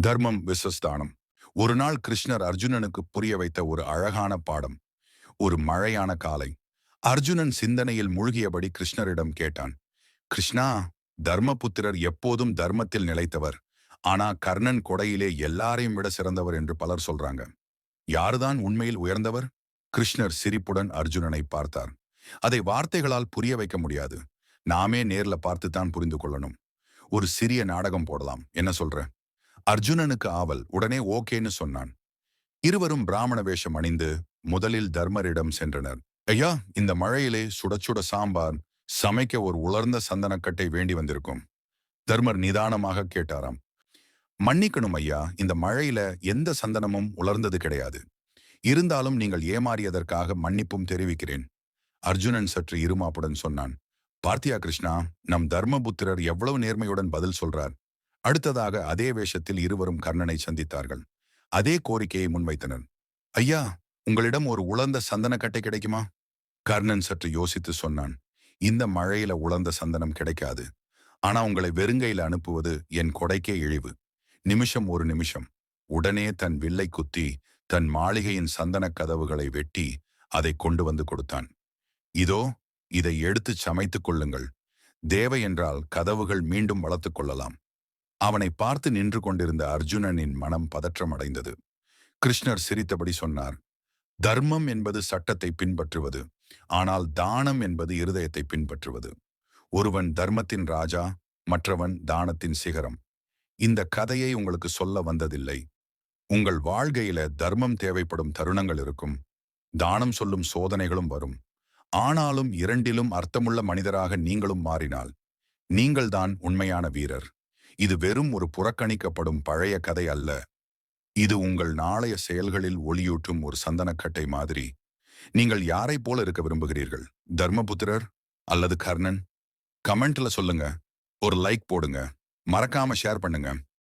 தர்மம் விசஸ்தானம். ஒரு நாள் கிருஷ்ணர் அர்ஜுனனுக்கு புரிய வைத்த ஒரு அழகான பாடம் ஒரு மழையான காலை. அர்ஜுனன் சிந்தனையில் மூழ்கியபடி கிருஷ்ணரிடம் கேட்டான் கிருஷ்ணா தர்மபுத்திரர் எப்போதும் தர்மத்தில் நிலைத்தவர். ஆனா கர்ணன் கொடையிலே எல்லாரையும் விட சிறந்தவர் என்று பலர் சொல்றாங்க. யாருதான் உண்மையில் உயர்ந்தவர்? கிருஷ்ணர் சிரிப்புடன் அர்ஜுனனை பார்த்தார். அதை வார்த்தைகளால் புரிய வைக்க முடியாது. நாமே நேர்ல பார்த்துத்தான் புரிந்து கொள்ளணும். ஒரு சிறிய நாடகம் போடலாம். என்ன சொல்ற? அர்ஜுனனுக்கு ஆவல் உடனே ஓகேன்னு சொன்னான். இருவரும் பிராமண வேஷம் அணிந்து முதலில் தர்மரிடம் சென்றனர். ஐயா இந்த மழையிலே சுட சுட சாம்பார் சமைக்க ஒரு உலர்ந்த சந்தனக்கட்டை வேண்டி வந்திருக்கும். தர்மர் நிதானமாக கேட்டாராம். மன்னிக்கணும் ஐயா இந்த மழையில எந்த சந்தனமும் உலர்ந்தது கிடையாது. இருந்தாலும் நீங்கள் ஏமாறியதற்காக மன்னிப்பும் தெரிவிக்கிறேன். அர்ஜுனன் சற்று இருமாப்புடன் சொன்னான். பார்த்தியா கிருஷ்ணா நம் தர்மபுத்திரர் எவ்வளவு நேர்மையுடன் பதில் சொல்றார். அடுத்ததாக அதே வேஷத்தில் இருவரும் கர்ணனை சந்தித்தார்கள். அதே கோரிக்கையை முன்வைத்தனர். ஐயா உங்களிடம் ஒரு உலர்ந்த சந்தனக்கட்டை கிடைக்குமா? கர்ணன் சற்று யோசித்து சொன்னான். இந்த மழையில உலர்ந்த சந்தனம் கிடைக்காது. ஆனா உங்களை வெறுங்கையில அனுப்புவது என் கொடைக்கே இழிவு. நிமிஷம் ஒரு நிமிஷம். உடனே தன் வில்லை குத்தி தன் மாளிகையின் சந்தனக் கதவுகளை வெட்டி அதை கொண்டு வந்து கொடுத்தான். இதோ இதை எடுத்துச் சமைத்துக் கொள்ளுங்கள். தேவை என்றால் கதவுகள் மீண்டும் வளர்த்துக் கொள்ளலாம். அவனை பார்த்து நின்று கொண்டிருந்த அர்ஜுனனின் மனம் பதற்றமடைந்தது கிருஷ்ணர் சிரித்தபடி சொன்னார் தர்மம் என்பது சட்டத்தை பின்பற்றுவது ஆனால் தானம் என்பது இருதயத்தை பின்பற்றுவது. ஒருவன் தர்மத்தின் ராஜா மற்றவன் தானத்தின் சிகரம். இந்த கதையை உங்களுக்கு சொல்ல வந்ததில்லை. உங்கள் வாழ்க்கையில தர்மம் தேவைப்படும் தருணங்கள் இருக்கும். தானம் சொல்லும் சோதனைகளும் வரும். ஆனாலும் இரண்டிலும் அர்த்தமுள்ள மனிதராக நீங்களும் மாறினால் நீங்கள்தான் உண்மையான வீரர். இது வெறும் ஒரு புறக்கணிக்கப்படும் பழைய கதை அல்ல. இது உங்கள் நாளைய செயல்களில் ஒளியூட்டும் ஒரு சந்தனக்கட்டை மாதிரி. நீங்கள் யாரை போல இருக்க விரும்புகிறீர்கள்? தர்மபுத்திரர் அல்லது கர்ணன்? கமெண்ட்ல சொல்லுங்க. ஒரு லைக் போடுங்க. மறக்காம ஷேர் பண்ணுங்க.